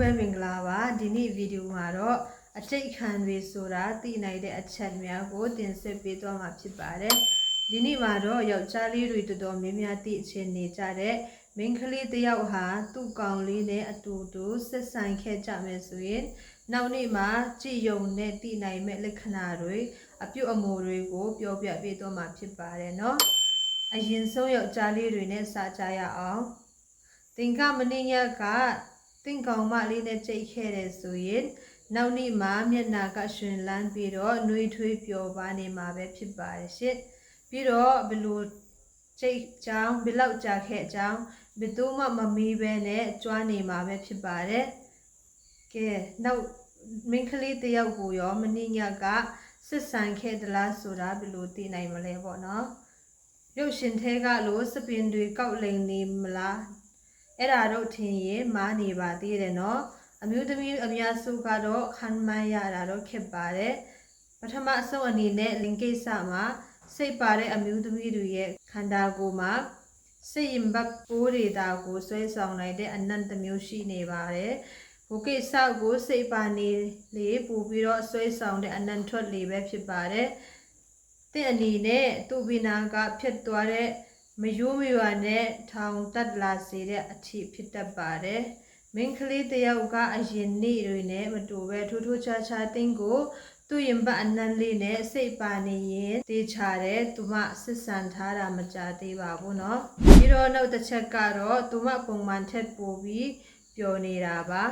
ပဲမင်္ဂလာပါဒီနေ့ဗီဒီယိုမှာတော့အတိတ်ခံတွေဆိုတာသိနိုင်တဲ့အချက်များကိုတင်ဆက်ပေးသွားမှာဖြစ်ပါတယ်ဒီနေ့မှာတော့ယောက်ျားလေးတွေတော်တော်များများသိအချင်းနေကြတဲ့မိန်းကလေးတစ်ယောက်ဟာသူ့ကောင်လေးနဲ့အတူတူဆက်ဆံခဲ့ကြမယ်ဆိုရင်နောက်နေ့မှာကြည်ယုံနဲ့သိနိုင်မဲ့လက္ခဏာတွေအပြုတ်အမူတွေကိုပြောပြပေးသွားမှာဖြစ်ပါတယ်เนาะအရင်ဆုံးယောက်ျားလေးတွေနဲ့စာကြရအောင် သင်္ကမနေ့ညက သင်ကောင်မလေးနဲ့ကြိတ်ခဲ့တယ်ဆိုရင်နောက်နေ့မှာမျက်နာကရှင်လန်းပြီးတော့နှွေးထွေးပျော်ပါနေမှာပဲဖြစ်ပါတယ်ရှင့်ပြီးတော့ဘလို့ကြိတ်ချောင်းဘလောက်ကြာခဲ့အကြောင်းဘယ်သူမှမမီးပဲနဲ့ကြွားနေမှာပဲဖြစ်ပါတယ်ကဲနောက်မင်းကလေးတယောက်ကိုရောမနေ့ညကစစ်ဆန်ခဲ့သလားဆိုတာဘယ်လိုသိနိုင်မလဲပေါ့နော်ရုပ်ရှင်ထဲကလို့စပင်တွေကောက်လိန်နေမလား အဲ့ဒါတော့ထင်ရင်မားနေပါသေးတယ်နော်အမျိုးသမီးအများစုကတော့ခံမှန်းရတာတော့ခက်ပါတယ်ပထမအဆုံးအနေနဲ့လင်ကိစ္စမှာစိတ်ပါတဲ့အမျိုးသမီးတွေရဲ့ခန္ဓာကိုယ်မှာစိတ်ရင်ဘတ်ပိုးတွေတာကိုဆွဲဆောင်နိုင်တဲ့အနန္တမျိုးရှိနေပါတယ်ဘုကိစ္စကိုစိတ်ပါနေလေပူပြီးတော့ဆွဲဆောင်တဲ့အနန္ထွက်လေပဲဖြစ်ပါတယ်တဲ့အနေနဲ့သူ့ဘိနာကဖြစ်သွားတဲ့ မယိုးမရွာနဲ့ထောင်တက်လာစေတဲ့အထိဖြစ်တတ်ပါတယ်။မင်းကလေးတယောက်ကအရင်နေ့တွေနဲ့မတူပဲထိုးထိုးခြားခြားတင်းကိုသူ့ရင်ပတ်အနံလေးနဲ့စိတ်ပါနေရင်တေးချတယ်သူမစစ်ဆန်ထားတာမကြသေးပါဘူးเนาะပြီးတော့နောက်တစ်ချက်ကတော့သူမပုံမှန်ထက်ပိုပြီးပျော်နေတာပါ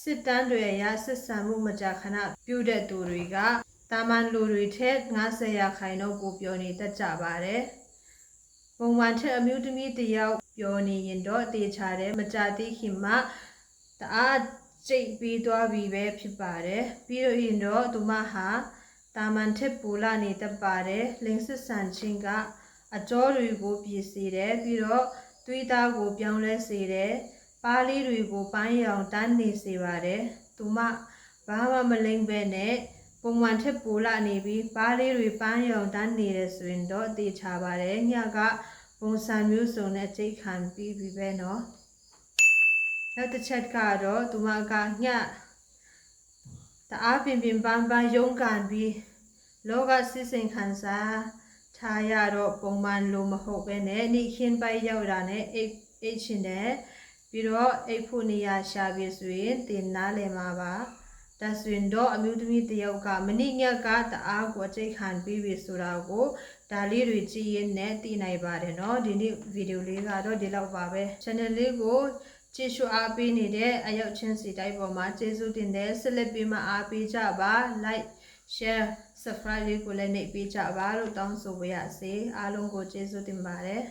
စစ်တမ်းတွေအရစစ်ဆန်မှုမကြခဏပြုတဲ့သူတွေကတာမန်လူတွေထက်90ရာခိုင်နှုန်းပိုပျော်နေတတ်ကြပါတယ် ပုံမှန်ထက်အမျိုးသမီးတစ်ယောက်ပြောနေရင်တော့တေချာတယ်မကြသေးခင်မှတအားကြိတ်ပြီးသွားပြီပဲဖြစ်ပါတယ်ပြီးတော့ရင်တော့သူမဟာတာမန်ထက်ပူလာနေတတ်ပါတယ်လင်းစစ်ဆန်ချင်းကအကြောတွေကိုပြည်စေတယ်ပြီးတော့သွေးသားကိုပြောင်းလဲစေတယ်ပါးလေးတွေကိုပန်းရောင်တန်းနေစေပါတယ်သူမဘာမှမလိမ့်ပဲနဲ့ ပုံမှန်ထက်ပူလာနေပြီးပါးလေးတွေပန်းရောင်တန်းနေတယ်ဆိုရင်တော့အသေးချပါတယ်ညကပုံစံမျိုးစုံနဲ့ကြိတ်ခံပြီးပြီပဲเนาะနောက်တစ်ချက်ကတော့သူမကညတအားပင်ပင်ပန်းပန်းရုန်းကန်ပြီးလောကစစ်စင်ခံစားထားရတော့ပုံမှန်လိုမဟုတ်ပဲနဲ့နေ့ခင်းပိုက်ရောက်တာနဲ့အိတ်အိတ်ချင်တယ်ပြီးတော့အိတ်ဖို့နေရရှာပြီဆိုရင်တင်နားလည်မှာပါ ဒါဆိုရင်တော့အမျိုးသမီးတစ်ယောက်ကမနေ့ညကတအားကိုအကျိတ်ခံပြီးပြီဆိုတာကိုဒါလေးတွေကြည့်ရင်နဲ့သိနိုင်ပါတယ်เนาะဒီနေ့ဗီဒီယိုလေးကတော့ဒီလောက်ပါပဲ channel လေးကိုကြည့်ရှုအားပေးနေတဲ့အရောက်ချင်းစီတိုင်းပေါ်မှာကျေးဇူးတင်တယ်ဆက်လက်ပြီးမှအားပေးကြပါ like share subscribe လေးကိုလည်းနှိပ်ပေးကြပါလို့တောင်းဆိုပါရစေအားလုံးကိုကျေးဇူးတင်ပါတယ်